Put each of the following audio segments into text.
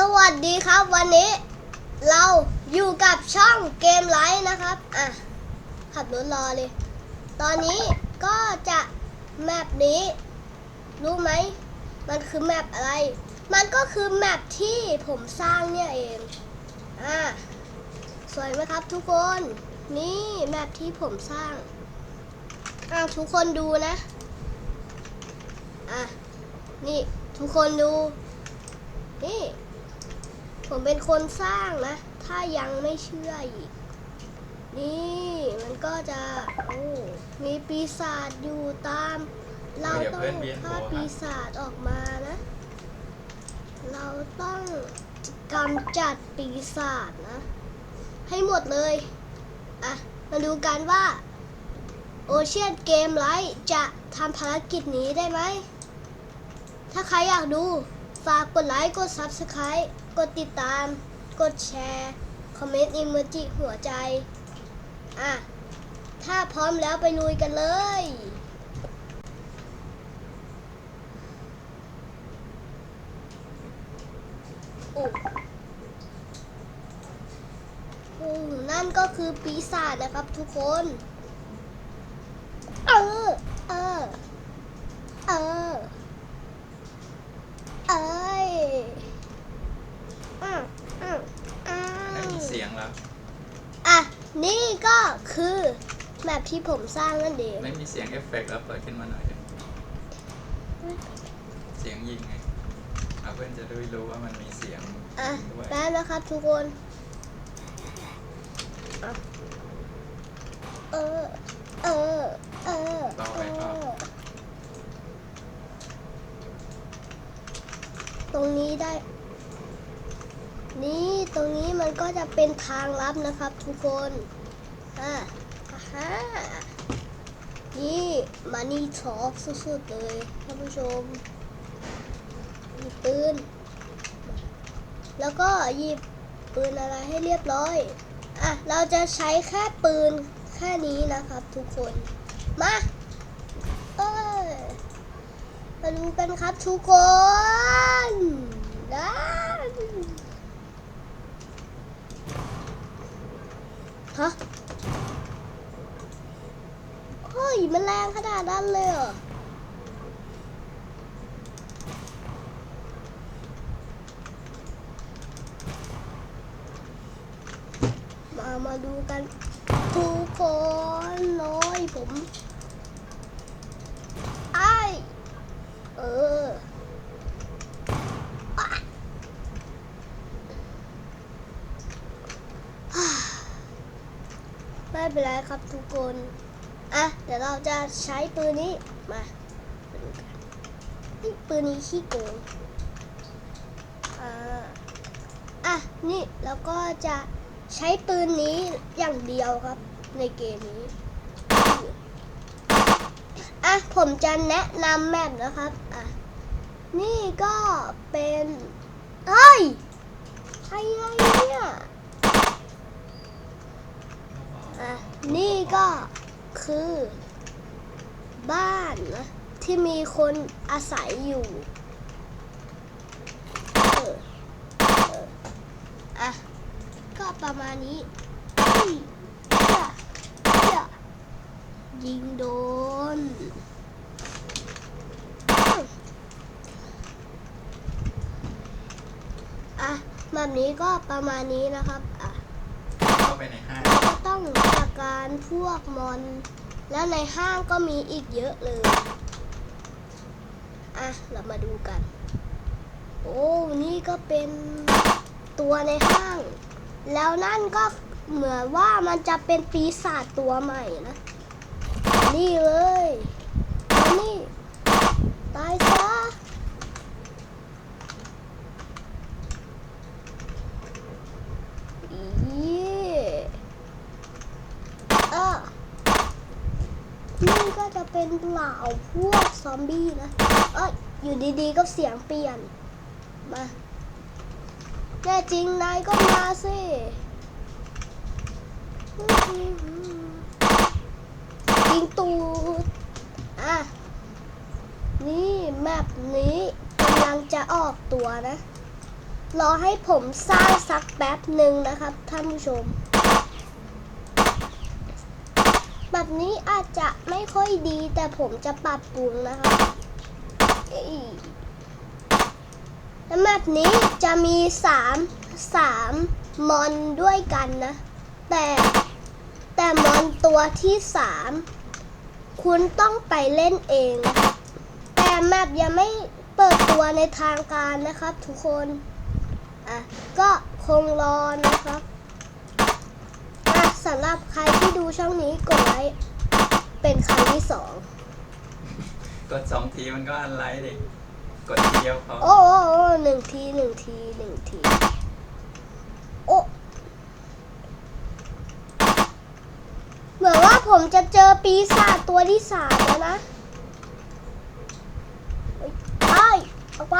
สวัสดีครับวันนี้เราอยู่กับช่องเกมไลฟ์นะครับ อะ ขับรถรอเลย ตอนนี้ก็จะแมปนี้ รู้ไหม มันคือแมปอะไร มันก็คือแมปที่ผมสร้างเนี่ยเอง อะ สวยไหมครับทุกคน นี่แมปที่ผมสร้าง อะ ทุกคนดูนะ อะ นี่ทุกคนดู นี่ ผมเป็นคนสร้างนะ ถ้ายังไม่เชื่ออีก นี่มันก็จะ โอ้มีปีศาจอยู่ตาม เราต้องฆ่าปีศาจออกมานะ เราต้องกำจัดปีศาจนะ ให้หมดเลย อะ มาดูกันว่าโอเชียนเกมไลท์จะทำภารกิจนี้ได้ไหม ถ้าใครอยากดู ฝากกดไลค์ กด Subscribe กดติดตาม กดแชร์ คอมเมนต์อิมเมจิหัวใจ อะ ถ้าพร้อมแล้วไปลุยกันเลยโอ้โอ้นั่นก็คือปีศาจนะครับทุกคน เออ เออ เออ เอ้ยอะอะอะ ไม่มีเสียงแล้ว อะ นี่ก็คือแมปที่ผมสร้างนั่นเองไม่มีเสียงเอฟเฟกต์แล้วเปิดขึ้นมาหน่อยดิเสียงยิงไงเอาเพื่อนจะได้รู้ว่ามันมีเสียงอะด้วยได้แล้วครับทุกคนอะเออเออเออต่อไปเอก็อตรงนี้ได้ นี่ตรงนี้มันก็จะเป็นทางลับนะครับ ทุกคนอะอ่านี่มันนี่ช็อกสุดๆเลยท่านผู้ชมหยิบปืน แล้วก็หยิบปืนอะไรให้เรียบร้อยอะเราจะใช้แค่ปืนแค่นี้นะครับ ทุกคน มาเอ้ยมาดูกันครับทุกคนได้ฮะ เฮ้ ยมันแรงขนาดนั้นเลยเหรอมามาดูกันทุกคนน้อยผมไอเออไม่เป็นไรครับทุกคน อะเดี๋ยวเราจะใช้ปืนนี้มาดูกันปืนนี้ขี้โกงอ่าอะนี่แล้วก็จะใช้ปืนนี้อย่างเดียวครับ ในเกมนี้อะผมจะแนะนำแมปนะครับอะนี่ก็เป็นเฮ้ยอะไรเนี่ยอะนี่ก็ คือ บ้านที่มีคนอาศัยอยู่เอออะ ก็ประมาณนี้อุ้ยเหี้ยเหี้ยยิงโดน อะแบบนี้ก็ประมาณนี้นะครับอะาไปในห้างก็ต้องจัดการพวกมอน แล้วในห้างก็มีอีกเยอะเลย อะ เรามาดูกัน โอ้ นี่ก็เป็นตัวในห้าง แล้วนั่นก็เหมือนว่ามันจะเป็นปีศาจตัวใหม่นะ นี่เลยมานี่ ตายซะ อีเออ นี่ก็จะเป็นเหล่าพวกซอมบี้นะ เอ้ย อยู่ดีๆก็เสียงเปลี่ยน มาแน่จริงนายก็มาสิยิงตูดอะ นี่แมปนี้กำลังจะออกตัวนะ รอให้ผมสร้างสักแป๊บหนึ่งนะครับท่านผู้ชม แบบนี้อาจจะไม่ค่อยดีแต่ผมจะปรับปรุงนะครับแล้วแบบนี้จะมีสามสามมอนด้วยกันนะ แต่แต่มอนตัวที่สามคุณต้องไปเล่นเอง แต่แมปยังไม่เปิดตัวในทางการนะครับทุกคน อะ ก็คงรอนะครับ สำหรับใครที่ดูช่องนี้กดไลค์เป็นครั้งที่สองกดสองทีมันก็อันไลค์ดิกดทีเดียวพอโอ้โอ้โอ้หนึ่งทีหนึ่งทีหนึ่งทีโอ้เหมือนว่าผมจะเจอปีศาจตัวที่สามแล้วนะเฮ้ยไปออกไป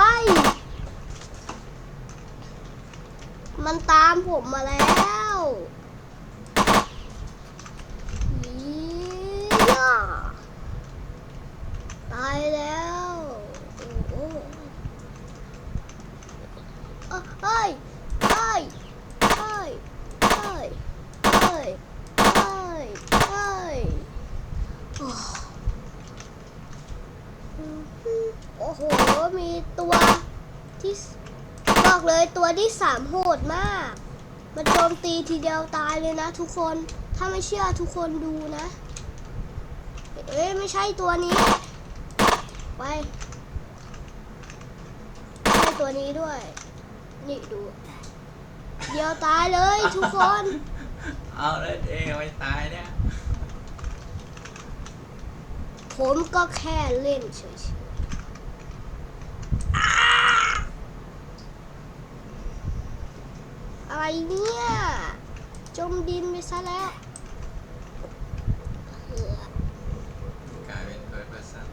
มันตามผมมาแล้วอีย่าตาย แล้วโอ้โหเอ้ยเฮ้ยเฮ้ยเฮ้ยเฮ้ยเฮ้ยเฮ้ยเฮ้ยโอ้โห มีตัวที่บอกเลยตัวที่สามโหดมาก มันโจมตีทีเดียวตายเลยนะทุกคน ถ้าไม่เชื่อทุกคนดูนะ เอ้ยไม่ใช่ตัวนี้ ไปใช่ตัวนี้ด้วย นี่ดู เดียวตายเลยทุกคน เอาเลยเองเอาไม่ตายเนี่ยผมก็แค่เล่นเฉยๆอ้าอะไรเนี่ย จมดินไปซะแล้วเหือก ลายเป็นเพิร์ดเพอร์ซัน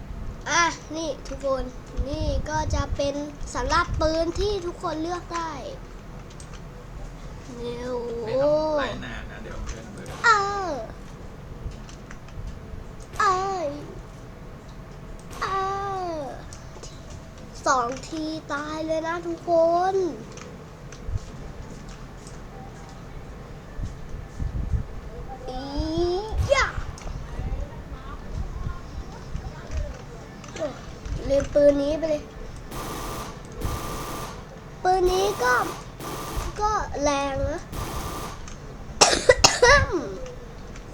อะนี่ทุกคนนี่ก็จะเป็นสำหรับปืนที่ทุกคนเลือกได้เร็วไม่ต้องไล่นานนะเดี๋ยวเพื่อนเบื่อเออเอยเออสองทีตายเลยนะทุกคน อียะโอ้ลืมปืนนี้ไปเลย ปืนนี้ก็ ก็แรงนะ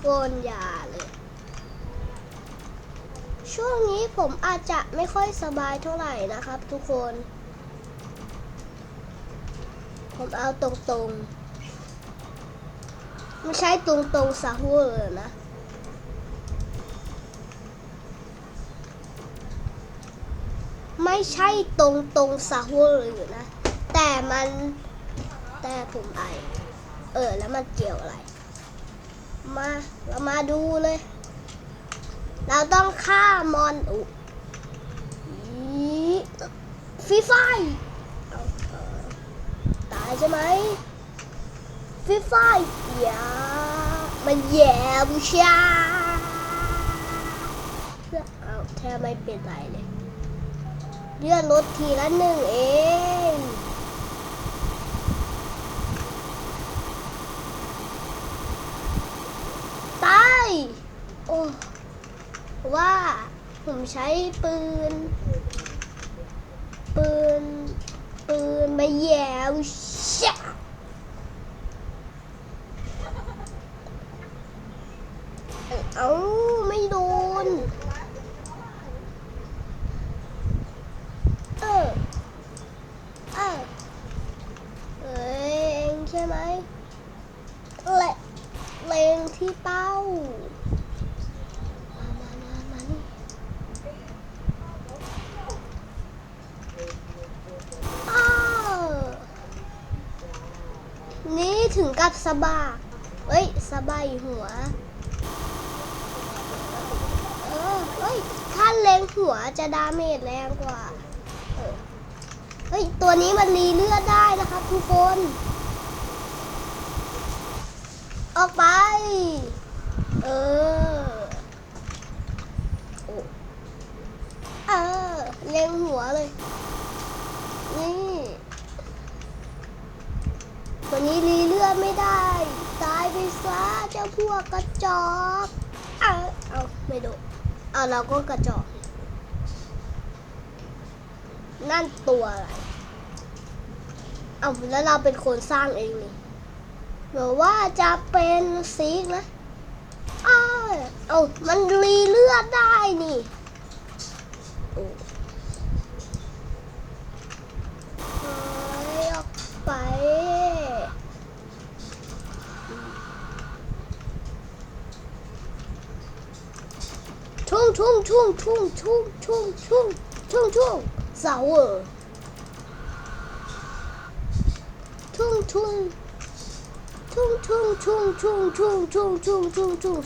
โกนยาเลย ช่วงนี้ผมอาจจะไม่ ค่อยสบายเท่าไหร่นะครับ ทุกคน ผมเอาตรงๆไม่ใช่ตรงๆสาหัวเลยนะไม่ใช่ตรงๆสาหัวเลยนะ แต่มันแต่ผมไอเออ แล้วมันเกี่ยวอะไร มาเรามาดูเลย เราต้องฆ่ามอนอุ ฟรีไฟตายใช่ไหมฟรีไฟอย่ามันแย่บูชาเอาแทบไม่เป็นไรเลยเลื่อนรถทีละหนึ่งเองตายโอ้ว่าผมใช้ปืน ปืน ปืนมาแย่ชะเอ้าไม่โดน เออ เออเองใช่ไหมเละเลงที่เป้ามามามานี่อ้าวนี่ ถึงกับสะบาเอ้ยสะบายหัว เออเฮ้ยถ้าเลงหัวจะดาเมจแรงกว่าเออเฮ้ย ตัวนี้มันรีเลือดได้นะครับทุกคน ออกไป เออเออ เล็งหัวเลย นี่วันนี้รี ไม่ได้ ตายไปซะเจ้าพวกกระจอกเอาเอาไม่ดูเอาเราก็กระจอก นั่นตัวอะไรเอาแล้วเราเป็นคนสร้างเองนี่หรือว่าจะเป็นซีกนะอ้าวเอามันรีเลือดได้นี่โอ้ถอยออกไป ทุ่งทุ่งทุ่งทุ่งทุ่งทุ่งทุ่งทุ่งทุ่งเสาเออทุ่งทุ่งทุ่งทุ่งทุ่งทุ่งทุ่งทุ่งทุ่งทุ่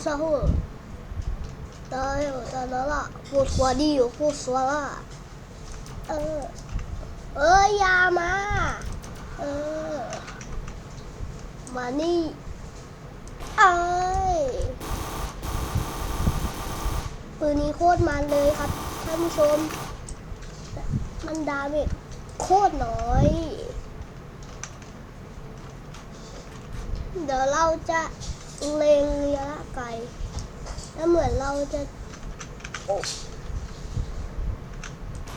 ปวดหัวดีอยู่ปวดหัวละเออเอ้ยอยามาเออมานี่เอ้ยปืนนี้โคตรมันเลยครับท่านผู้ชม มันดาเมจโคตรน้อย เดี๋ยวเราจะเล็งระยะไกลแล้วเหมือนเราจะโอ้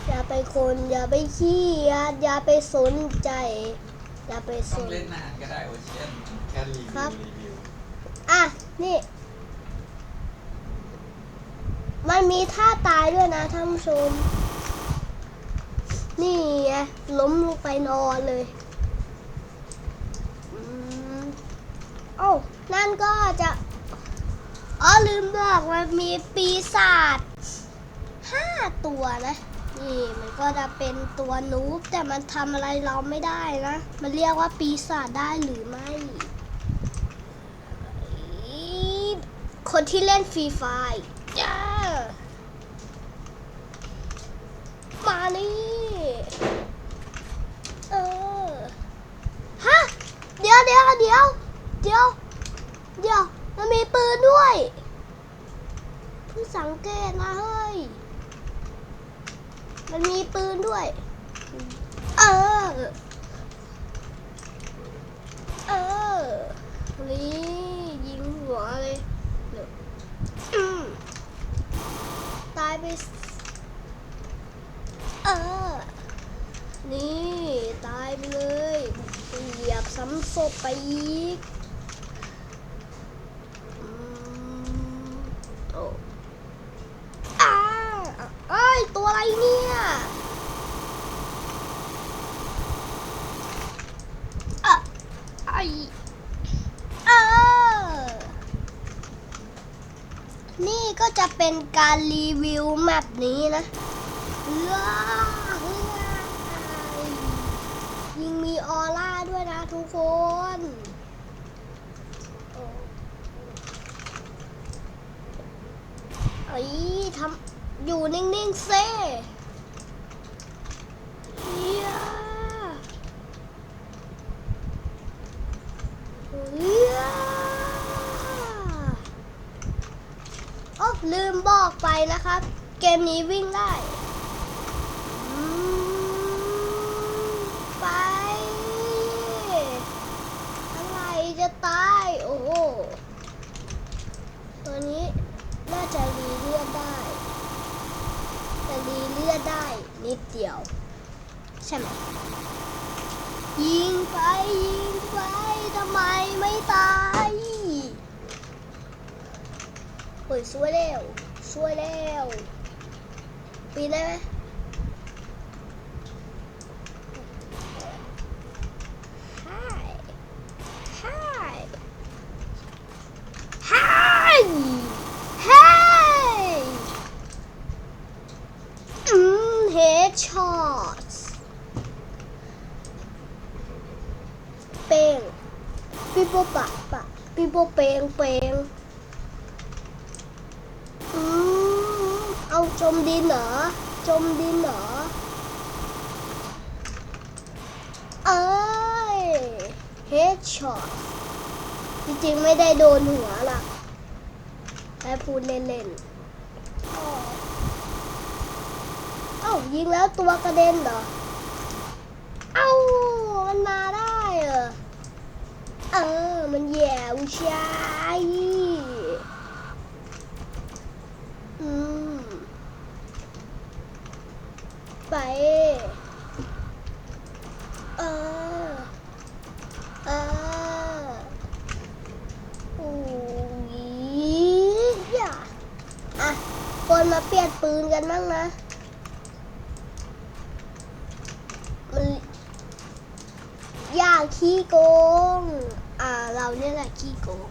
อย่าไปคน อย่าไปขี้อย่าอย่าไปสนใจ อย่าไปสต้องนเล่นนานก็ได้โอเชียนแค่รีครัวิบวรีวิวอะ นี่ มันมีท่าตายด้วยนะท่านผู้ชม นี่ไงล้มลงไปนอนเลยอืมโอ้นั่นก็จะอ๋อลืมบอกมันมีปีศาจห้าตัวนะ นี่มันก็จะเป็นตัวนูบแต่มันทำอะไรเราไม่ได้นะ มันเรียกว่าปีศาจได้หรือไม่ คนที่เล่นฟรีไฟานี่เออฮะเดี๋ยวเดี๋ยวเดี๋ยวเดี๋ยวเดี๋ยวมันมีปืนด้วยเพิ่งสังเกตนะเฮ้ย มันมีปืนด้วย เออ เออนี่ยิงหัวเลยตายไปสเออ นี่ตายไปเลยเหยียบ ซ้ำศพไปอีกอืมโอ้อ้าเอ้ย ตัวอะไรเนี่ยอะไอเออนี่ก็จะเป็นการรีวิวแมปนี้นะว้าวยิงมีออร่า ทุกคนโอ้เอ้ยทำอยู่นิ่งๆเซ่เฮียเฮียโอ้ลืมบอกไปนะครับ เกมนี้วิ่งได้อืมไปอะไรจะตาย โอ้โห ตัวนี้น่าจะรีเลือดได้ แต่รีเลื อดได้นิดเดียว ใช่ไหมยิงไปยิงไปทำไมไม่ตายเฮ้ยช่วยแล้วช่วยแล้วปีนได้ไหมฮายฮายฮายฮายอืมเฮดช็อต เป้งปีโป้ปะปะปีโป้ เปงเปงอืเอาจมดินเหรอ จมดินเหรอ เอ้ยเฮดช็อตจริงๆไม่ได้โดนหัวล่ะแค่พูดเล่นๆเอ้ายิงแล้วตัวกระเด็นเหรอ เอ้ามันมาได้ เหรอใช่อืมไปเออเออโอ้ยอย่าอะคนมาเปลี่ยนปืนกันบ้างนะมันอย่าขี้โกง เนี่ยแหละขี้โกง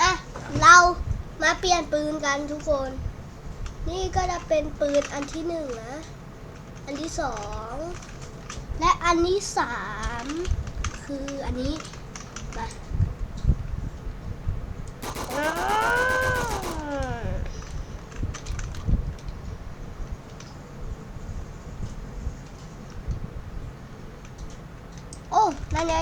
อะ เรามาเปลี่ยนปืนกันทุกคน นี่ก็จะเป็นปืนอันที่หนึ่งนะ อันที่สอง และอันที่สามคืออันนี้มาอ้าวโอ้นั่นไง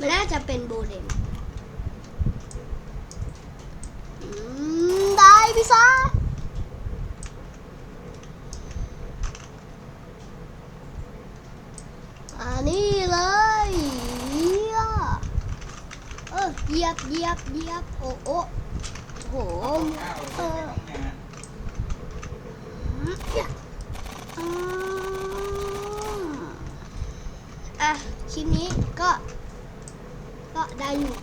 มันน่าจะเป็นโบเลนอืม ได้พี่ซ่าอันนี้เลยเยี่ยเออเหยียบเหยียบเหยียบโอ้โอ้โห ข้าว เอใช่ไหมอน้องเนี่ยอืมอะคลิปนี้ก็ ก็ได้อยู่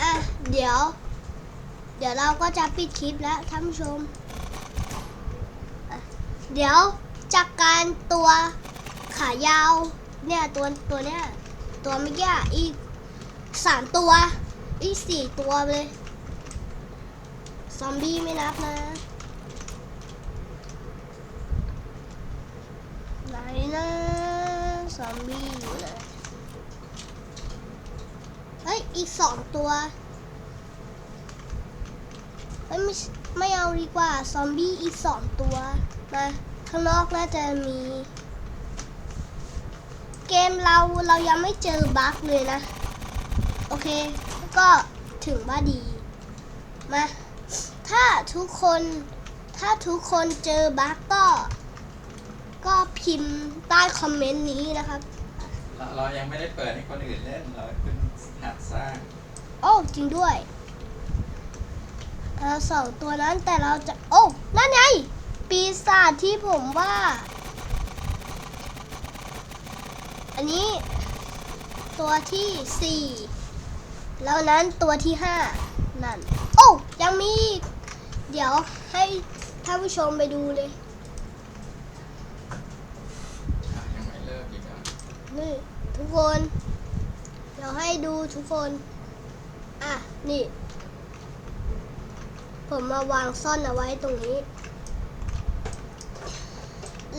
อะเดี๋ยว เดี๋ยวเราก็จะปิดคลิปแล้วท่านผู้ชม เดี๋ยวจากการตัวขายาว เนี่ยตัวตัวเนี้ยตัวเมื่อกี้อะอีกสามตัว อีสี่ตัวเลย ซอมบี้ไม่นับนะไหนนะซอมบี้อยู่เลยเฮ้ย อีกสองตัว เฮ้ยไม่ไม่เอาดีกว่า ซอมบี้อีกสองตัวมาข้างนอกน่าจะมี เกมเราเรายังไม่เจอบั๊กเลยนะ โอเค ก็ถึงว่าดี มา ถ้าทุกคน ถ้าทุกคนเจอบั๊กก็ ก็พิมพ์ใต้คอมเมนต์นี้นะครับ เราเรายังไม่ได้เปิดให้คนอื่นเล่น เราเพิ่งหัดสร้าง โอ้จริงด้วย เราสองตัวนั้นแต่เราจะ โอ้ นั่นไง ปีศาจที่ผมว่า อันนี้ ตัวที่สี่ แล้วนั้นตัวที่ห้านั่น โอ้ยังมีเดี๋ยวให้ท่านผู้ชมไปดูเลยยังไม่เลิกอีกเหรอนี่ทุกคน เดี๋ยวให้ดูทุกคน อะ นี่ ผมมาวางซ่อนเอาไว้ตรงนี้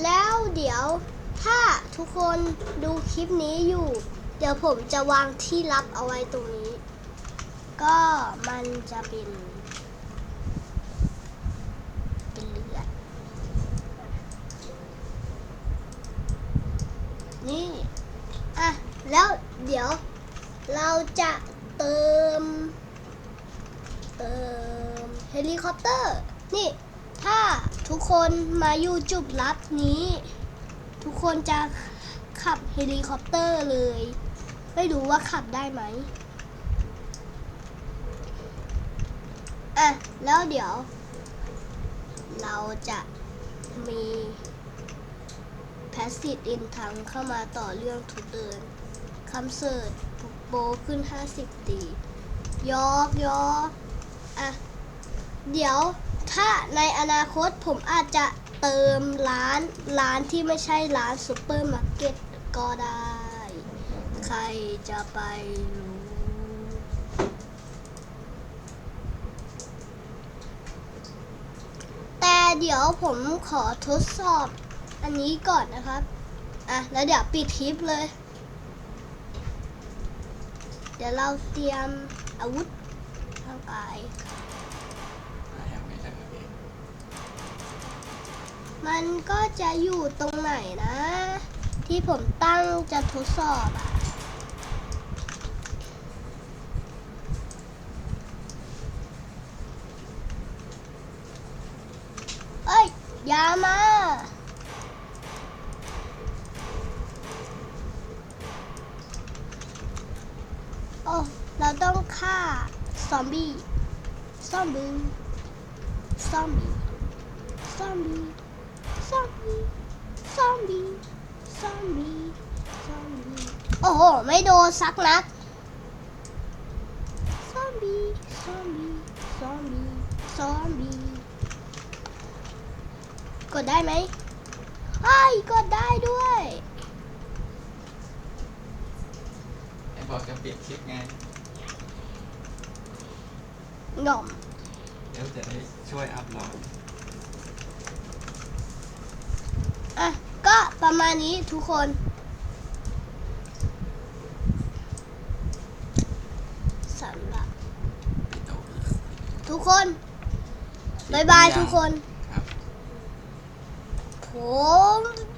แล้วเดี๋ยวถ้าทุกคนดูคลิปนี้อยู่ เดี๋ยวผมจะวางที่ลับเอาไว้ตรงนี้ ก็มันจะเป็นเป็นเลือด นี่ อะ แล้วเดี๋ยวเราจะเติม เติมเฮลิคอปเตอร์ นี่ ถ้าทุกคนมาอยู่จุดลับนี้ ทุกคนจะขับเฮลิคอปเตอร์เลย ไม่รู้ว่าขับได้ไหม อะแล้วเดี๋ยว เราจะมี Passive in ทังเข้ามาต่อเรื่องทุกเดือนคำเสิร์ชโบขึ้น 50ตียอกยอกอะ เดี๋ยวถ้าในอนาคตผมอาจจะเติมร้านร้านที่ไม่ใช่ร้านซูเปอร์มาร์เก็ตก็ได้ ใครจะไปรู้ แต่ เดี๋ยวผมขอทดสอบอันนี้ก่อนนะครับ อะ แล้วเดี๋ยวปิดคลิปเลย เดี๋ยวเราเตรียมอาวุธร่างกาย มันก็จะอยู่ตรงไหนนะ ที่ผมตั้งจะทดสอบอะ อย่ามาโอ้เราต้องฆ่าซอมบี้ ซอมบี้ ซอมบี้ ซอมบี้ ซอมบี้ ซอมบี้ ซอมบี้ ซอมบี้ โอ้โห ไม่โดนสักนัด ซอมบี้ ซอมบี้ ซอมบี้ ซอมบี้ กดได้ไหมไอ้ยกดได้ด้วยไอ้บอกจะปิดคลิปไงหน่อมเดี๋ยวจะได้ช่วยอัพโหลดอะ ก็ประมาณนี้ทุกคน สำหรับ ทุกคน บ๊ายบายทุกคน old